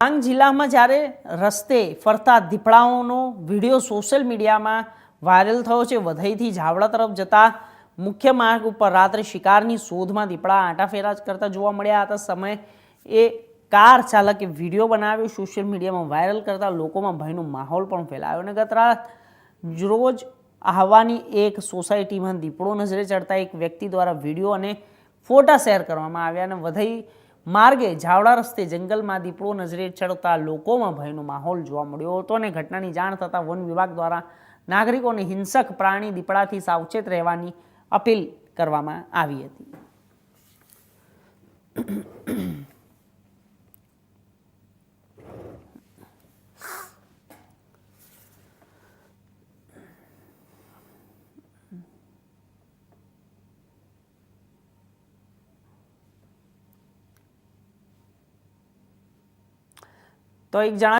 ડાંગ જિલ્લામાં જ્યારે રસ્તે ફરતા દીપડાઓનો વીડિયો સોશિયલ મીડિયામાં વાયરલ થયો છે, વધઈથી ઝાવડા તરફ જતા મુખ્ય માર્ગ ઉપર રાત્રે શિકારની શોધમાં દીપડા આંટાફેરા કરતા જોવા મળ્યા હતા. સમય એ કાર ચાલકે વીડિયો બનાવ્યો, સોશિયલ મીડિયામાં વાયરલ કરતા લોકોમાં ભયનો માહોલ પણ ફેલાયો અને ગત રાત રોજ આહવાની એક સોસાયટીમાં દીપડો નજરે ચડતા એક વ્યક્તિ દ્વારા વીડિયો અને ફોટા શેર કરવામાં આવ્યા અને વધઈ માર્ગે ઝાવડા રસ્તે જંગલમાં દીપડો નજરે ચડતા લોકોમાં ભયનો માહોલ જોવા મળ્યો હતો અને ઘટનાની જાણ થતાં વન વિભાગ દ્વારા નાગરિકોને હિંસક પ્રાણી દીપડાથી સાવચેત રહેવાની અપીલ કરવામાં આવી હતી. તો એક જણા